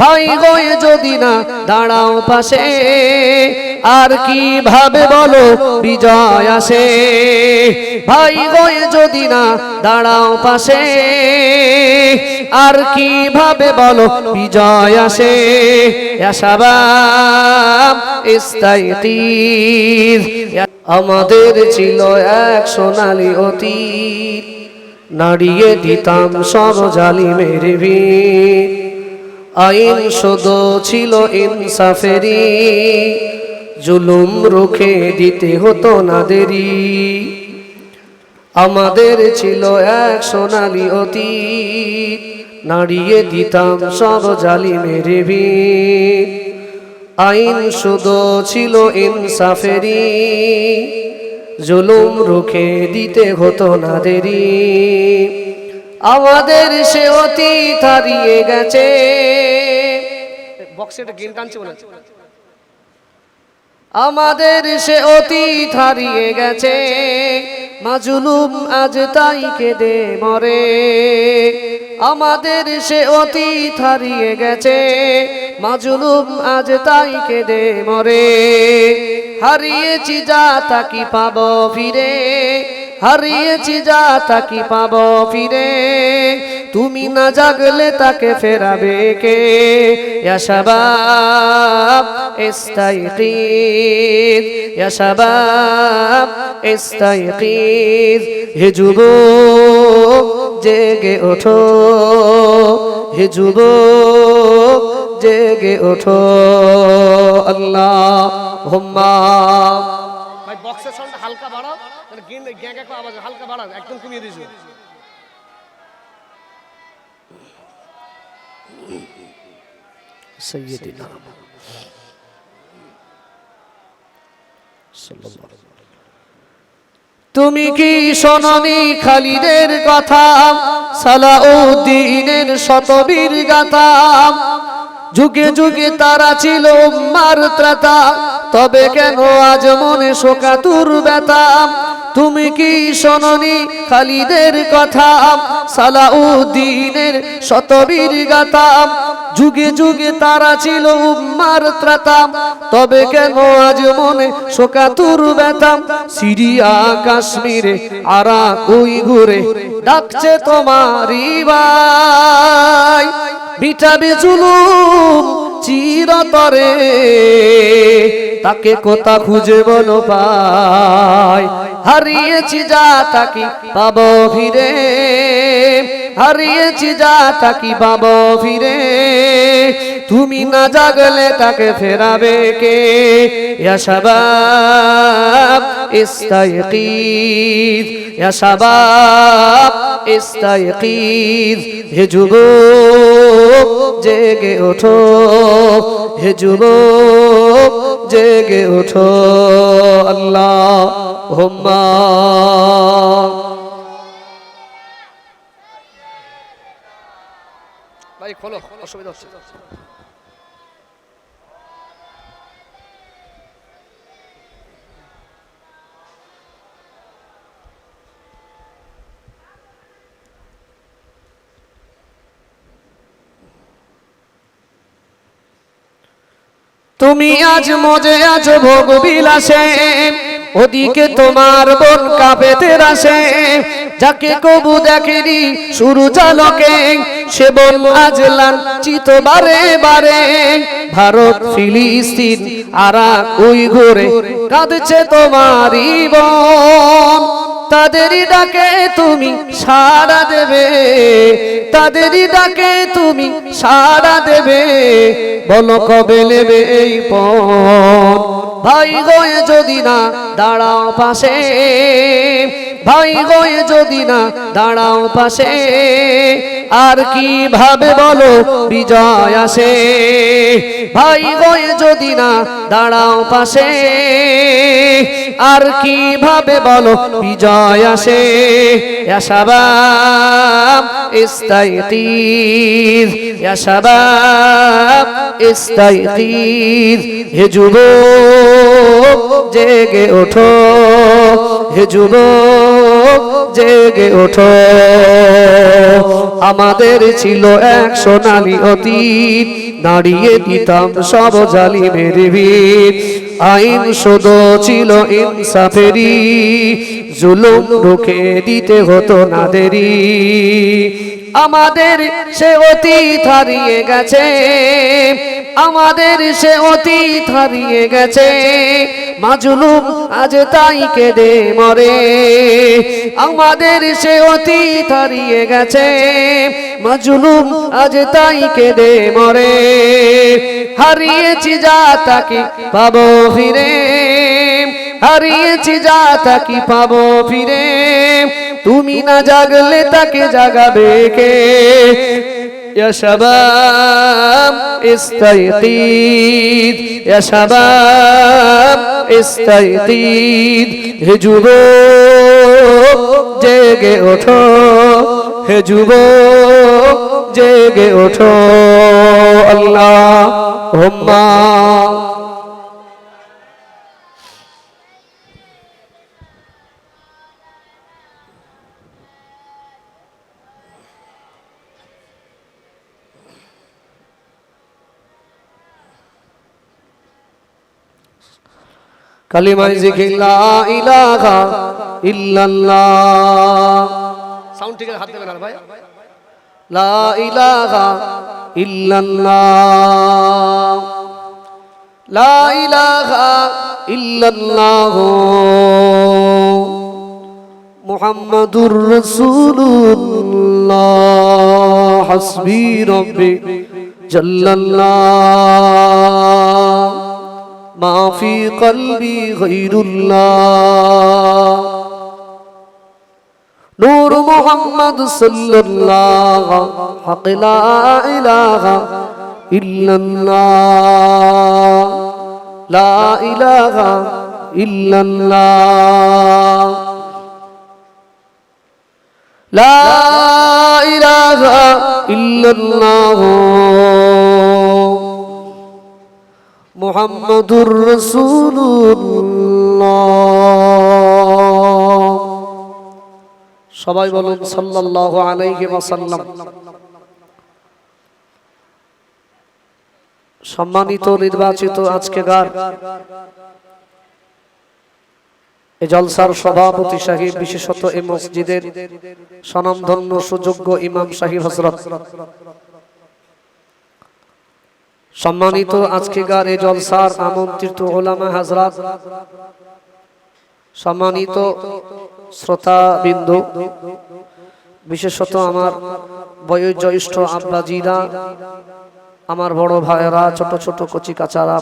ভাই গয়ে যদি না দাঁড়াও পাশে, আর কি ভাবে বলো, বিজয় আসে। ভাই গয়ে যদি না দাঁড়াও পাশে, আর কি ভাবে বলো, বিজয় আসে। আমাদের ছিল এক সোনালি অতীত। নাড়িয়ে দিতাম সব জালিমের ভিড় আইন শুধু ছিল ইনসাফেরি জুলুম রুখে দিতে হতো না দেরি। আমাদের ছিল এক সোনালি অতীত, নাড়িয়ে দিতাম সব জালি মেরে আইন শুধু ছিল ইনসাফেরি জুলুম রুখে দিতে হতো না দেরি। আমাদের সে অতীত হারিয়ে গেছে। বক্সে একটা গেম টানছে বলে আমাদের সে অতীত হারিয়ে গেছে। মাজুলুম আজ তাই কেঁদে মরে। আমাদের সে অতীত হারিয়ে গেছে। মাজুলুম আজ তাই কেঁদে মরে। হারিয়েছি যা তাকি পাব ফিরে? হারিয়েছি যা তাকি পাব ফিরে? তুমি না জাগলে তাকে ফেরাবে কে? ইয়া শাবাব ইস্তাইকিদ ইয়া শাবাব ইস্তাইকিদ হে যুবক, জেগে ওঠো। হে যুবক, জেগে ওঠো। আল্লাহ হুম্মা বক্সের সাউন্ড হালকা বাড়াও মানে গেন গ্যাঁ গ্যাঁ করে আওয়াজ হালকা বাড়াও একদম কমিয়ে দিয়েছো سيدنا তুমি কি শোনি খালিদের কথা সালাউদ্দিনের শতবীর গাথা যুগে যুগে তারা ছিল উম্মার ত্রাতা। তবে কেন আজ মনে শোকাতুর ব্যথা? তুমি কি শোনি খালিদের কথা? সালাউদ্দিনের শতবীর গাথা। যুগে যুগে তারা ছিল উম্মার ত্রাতা। তবে কেন আজ মনে শোকাতুর ব্যথা? সিরিয়া, কাশ্মীরে, আরাক ওই ঘুরে ডাকছে তোমার ভাই। মিটাবে জুলুম চিরতরে, তাকে কোথা খুঁজে বলো পাই হারিয়েছি যা তাকে পাবো ফিরে। হারিয়েছি যা তাকি পাব ফিরে। তুমি না জাগলে তাকে ফেরাবে কে? ইয়া শাবাব, ইস্তাইকিদ। ইয়া শাবাব হে যুবক, জেগে ওঠো। হে যুবক, জেগে ওঠো। আল্লাহ হুম্মা ভাই খোলো অসুবিধা হচ্ছে। তুমি আজ মজে আছো ভোগ বিলাসে। ওদিকে তোমার বোন কাপেতে আসে, যাকে কবু দেখেনি শুরু চালকে সে বোন আজ লাঞ্চিত বারে বারে। ভারত, ফিলিস্তিন, আরাক ওই ঘুরে কাঁদছে তোমারই বোন। তাদেরই ডাকে তুমি সাড়া দেবে, তাদেরই ডাকে তুমি সাড়া দেবে। বলো কবে নেবে এই পথ? ভাই গয়ে যদি না দাঁড়াও পাশে, ভাই গয়ে যদি না দাঁড়াও পাশে, আর কি ভাবে বলো বিজয় আসে? ভাই গয়ে যদি না দাঁড়াও পাশে আর কীভাবে বলো, বিজয় আসে? ইয়াশাবাব হে জেগে ওঠো। হে জেগে ওঠো। আমাদের ছিল এক সোনালি অতীত দাঁড়িয়ে দিতাম সব জালিমের ভিড় আইন শুধু ছিল ইনসাফেরি জুলুম রুখে দিতে হতো না দেরি আমাদের সে অতি থারিয়ে গেছে, আমাদের সে অতি থারিয়ে গেছে মাজলুম আজ তাই কেঁদে মরে আমাদের সে অতীত হারিয়ে গেছে মাজলুম আজ তাই কেঁদে মরে হারিয়েছি যা তাকে পাবো ফিরে হারিয়েছি যা তাকে পাবো ফিরে তুমি না জাগলে তাকে জাগাবে কে يا شباب استيقظ يا شباب ইস্তাইদ হে যুব জেগে ওঠো হে যুব জেগে ওঠো আল্লাহ হোম্মা কালিমায় জিকির লা ইলাহা ইল্লাল্লাহ। সাউন্ড ঠিক হাত দেবেন আর ভাই। লা ইলাহা ইল্লাল্লাহ। লা ইলাহা ইল্লাল্লাহ। মুহাম্মাদুর রাসূলুল্লাহ। হাসবি রব্বি জাল্লাল্লাহ। ما في قلبي غير الله. نور محمد صلى الله حق لا إله إلا الله. لا إله إلا الله. لا إله إلا الله. মোহাম্মদুর রসুল্লাহ সবাই বলুন সাল্লাল্লাহু সম্মানিত নির্বাচিত আজকে গার এ জলসার সভাপতি সাহেব, বিশেষত এই মসজিদের স্বনামধন্য সুযোগ্য ইমাম সাহেব হজরত সম্মানিত আজকেকার এ জলসার আমন্ত্রিত ওলামা হাজরাত, সম্মানিত শ্রোতা বিন্দু বিশেষত আমার বয়োজ্যেষ্ঠ আব্বাজিরা, আমার বড় ভাইয়েরা, ছোট ছোট কচি কাচারা